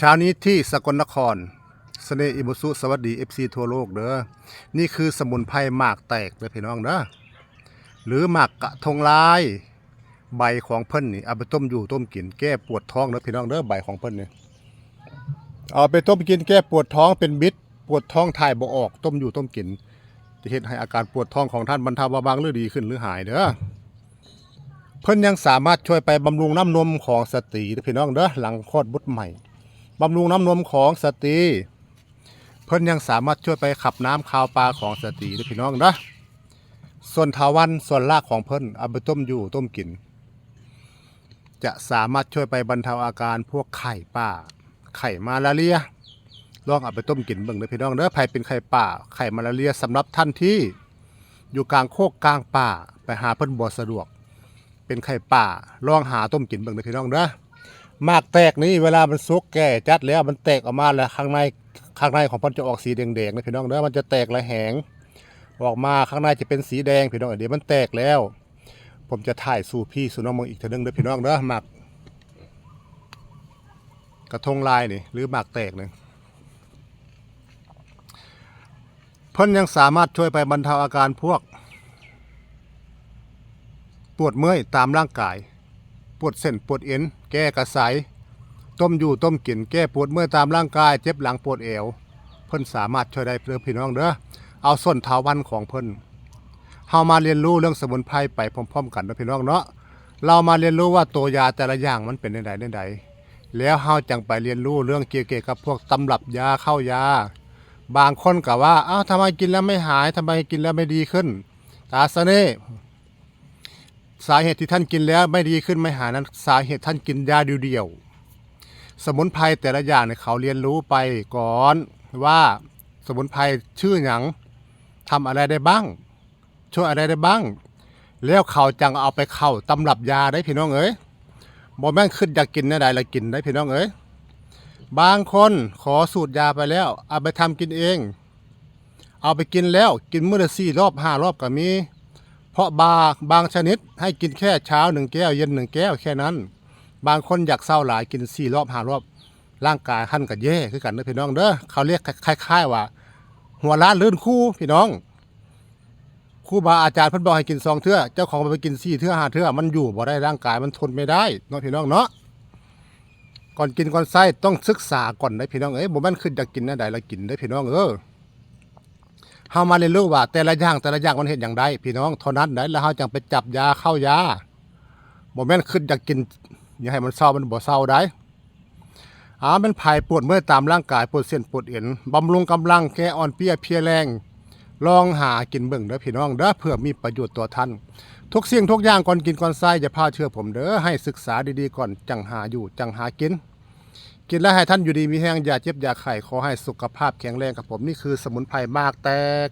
เช้านี้ที่สกลนครเสน่ห์อิมุสุสวัสดี FC ทั่วโลกเด้อนี่คือสมุนไพรหมากแตกเด้อพี่น้องเด้อหรือหมากกะทงลาย ใบของเพิ่นนี่เอาไปต้มอยู่ต้มกินแก้ปวดท้องเด้อพี่น้องเด้อใบของเพิ่นนี่เอาไปต้มกินแก้ปวดท้องเป็นบิดปวดท้องถ่ายบ่ออก ต้มอยู่ต้มกิน จะเฮ็ดให้อาการปวดท้องของท่านบรรเทาเบาบางหรือดีขึ้นหรือหายเด้อเพิ่นยังสามารถช่วยไปบำรุงน้ำนมของสตรีเด้อพี่น้องเด้อหลังคลอดบุตรใหม่ บำรุงน้ำนมของสตรีเพิ่นยังสามารถช่วยไปขับน้ำคาวปลาของสตรีเด้พี่น้องเด้อส่วนทาวันส่วนรากของเพิ่นเอาไปต้มอยู่ต้มกิน จะสามารถช่วยไปบรรเทาอาการพวกไข่ป่า ไข่มาลาเรียลองเอาไปต้มกินเบิ่งเด้อพี่น้องเด้อใครเป็นไข่ป่า ไข่มาลาเรียสำหรับท่านที่อยู่กลางโคกกลางป่าไปหาเพิ่นบ่สะดวก เป็นไข่ป่าลองหาต้มกินเบิ่งเด้อพี่น้องเด้อ มากแตกนี่เวลามันสุกแก่จัดแล้วมันแตกออกมาแล้วข้างในข้างในของมันจะออกสีแดงๆนะพี่น้องเด้อมันจะแตกระแหง ออกมาข้างในจะเป็นสีแดงพี่น้องเดี๋ยวมันแตกแล้ว ผมจะถ่ายสู่พี่สู่น้องมองอีกเทีนึงเด้อพี่น้องเด้อหมากกระทงลายนี่หรือหมากแตกนี่เพิ่นยังสามารถช่วยไปบรรเทาอาการพวก ปวดเมื่อยตามร่างกาย ปวดเส้นปวดเอ็นแก้กระสายต้มอยู่ต้มกินแก้ปวดเมื่อตามร่างกายเจ็บหลังปวดเอว เพิ่นสามารถช่วยได้เพื่อพี่น้องเด้อเอาส้นเท้าวันของเพิ่นเฮามาเรียนรู้เรื่องสมุนไพรไปพร้อมๆ กันนะพี่น้องเนาะเรามาเรียนรู้ว่าตัวยาแต่ละอย่างมันเป็นใดๆใดๆแล้วเฮาจังไปเรียนรู้เรื่องเกี่ยวกับพวกตำรับยาเข้ายา บางคนก็ว่าอ้าวทำไมกินแล้วไม่หายทำไมกินแล้วไม่ดีขึ้น ตาสะเน่ สาเหตุที่ท่านกินแล้วไม่ดีขึ้นไม่หายนั้นสาเหตุท่านกินยาเดียวๆสมุนไพรแต่ละอย่างเนี่ยเขาเรียนรู้ไปก่อนว่าสมุนไพรชื่อหยังทำอะไรได้บ้าง ช่วยอะไรได้บ้าง แล้วเขาจังเอาไปเข้าตำรับยาได้พี่น้องเอ้ยบ่แม่นขึ้นอยากกินนะใดละกินได้พี่น้องเอ้ยบางคนขอสูตรยาไปแล้ว เอาไปทำกินเอง เอาไปกินแล้วกินมื้อละสี่รอบห้ารอบก็มี ราะบาบางชนิดให้กินแค่เช้าหนึ่งแก้วเย็นหนึ่งแก้วแค่นั้น บางคนอยากเศร้าหลายกินสี่รอบห้ารอบร่างกายขั้นกับแย่คือกันนะพี่น้องเด้อเขาเรียกคล้ายๆว่า หัวล้านลื่นคู่พี่น้องครูบาอาจารย์เพิ่นบอกให้กินสองเทื่อเจ้าของไปกินสี่เทื่อห้าเทื่อมันอยู่บ่ได้ร่างกายมันทนไม่ได้เนาะพี่น้องเนาะก่อนกินก่อนใส่ต้องศึกษาก่อนนะพี่น้องเอ้ยบ่แม่นขึ้นอยากกินนะใดละกินได้พี่น้องเออ เฮามาเรียนรู้ว่า แต่ละอย่างแต่ละอย่างมันเห็นอย่างใดพี่น้องเท่านั้นได้แล้วเฮาจังไปจับยาเข้ายาบ่แม่นขึ้นอยากกินอย่าให้มันเศร้ามันบ่เศร้าได้อ่ามันภายปวดเมื่อตามร่างกายปวดเส้นปวดเอ็นบำรุงกำลังแก้อ่อนเพียเพียแรง ลองหากินเบิ่งเด้อพี่น้องเด้อเพื่อมีประโยชน์ต่อท่านทุกเสิ่งทุกอย่างก่อนกินก่อนใส่อย่าพลาดเชื่อผมเด้อให้ศึกษาดีๆก่อนจังหาอยู่จังหากิน กินแล้วให้ท่านอยู่ดีมีแห้งอย่าเจ็บอย่าไข้ขอให้สุขภาพแข็งแรงกับผมนี่คือสมุนไพรมากแตก